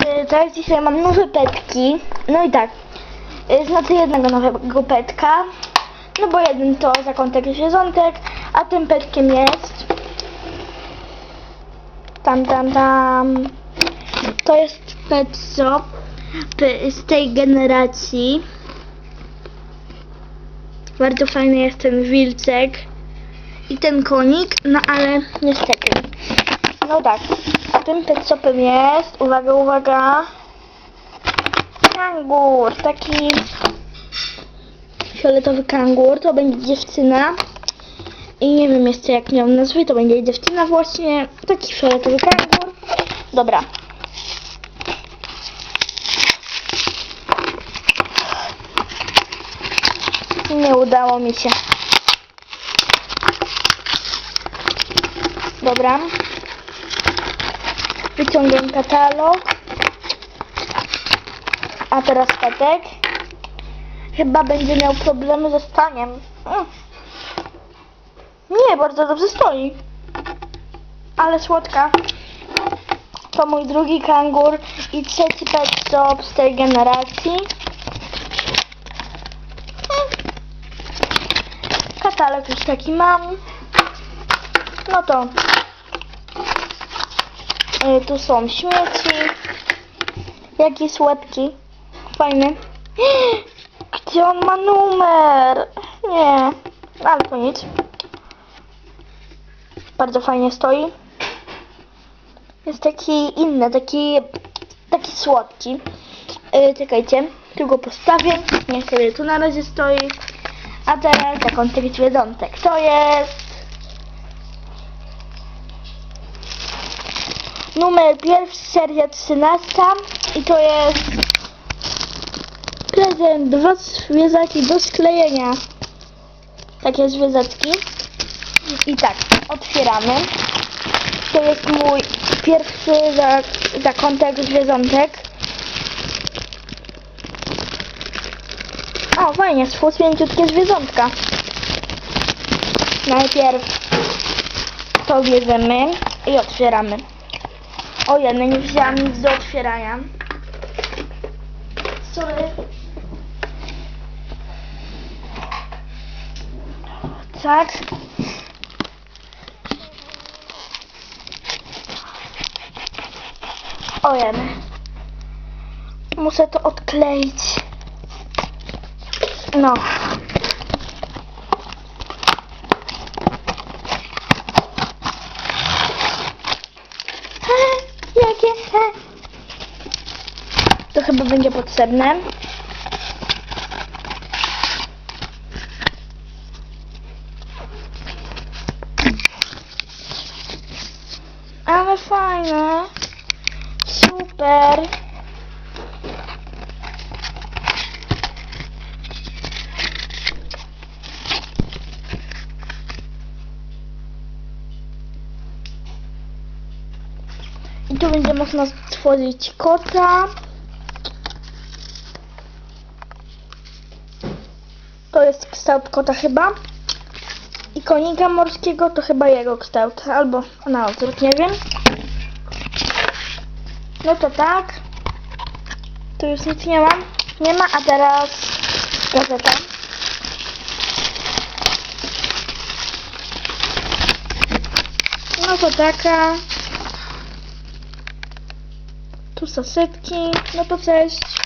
Y, Tak, dzisiaj mam nowe petki. No i tak, y, znaczy jednego nowego petka. No bo jeden to zakątek zwierzątek, a tym petkiem jest... Tam, tam, tam. To jest pet z tej generacji. Bardzo fajny jest ten wilczek i ten konik, no ale niestety. No tak, tym pet shopem jest, uwaga, uwaga, kangur, taki fioletowy kangur, to będzie dziewczyna i nie wiem jeszcze jak ją nazwę, to będzie dziewczyna właśnie, taki fioletowy kangur. Dobra. Nie udało mi się. Dobra. Wyciągam katalog. A teraz petek. Chyba będzie miał problemy ze staniem. Mm. Nie, bardzo dobrze stoi. Ale słodka. To mój drugi kangur i trzeci pet shop z tej generacji. Mm. Katalog już taki mam. No to tu są śmieci. Jaki słodki. Fajny. Gdzie on ma numer? Nie. Ale to nic. Bardzo fajnie stoi. Jest taki inny, taki, taki słodki. Yy, czekajcie, tu go postawię. Niech sobie tu na razie stoi. A teraz zakątek zwierzątek. To jest numer pierwszy, seria 13 i to jest prezent, dwa zwierzaki do sklejenia. Takie zwierzaczki. I tak, otwieramy. To jest mój pierwszy za- zakątek zwierzątek. O, fajnie, mięciutkie zwierzątka. Najpierw to bierzemy i otwieramy. O, ja nie wzięłam nic do otwierania. Sorry. Tak. O, jemy. Muszę to odkleić. No. Jakie? To chyba będzie potrzebne. Ale fajne. Super. I tu będzie można stworzyć kota. Jest kształt kota chyba. I konika morskiego to chyba jego kształt. Albo na odwrót, nie wiem. No to tak. Tu już nic nie mam. Nie ma, a teraz gazeta. No to taka. Tu sasetki. No to cześć.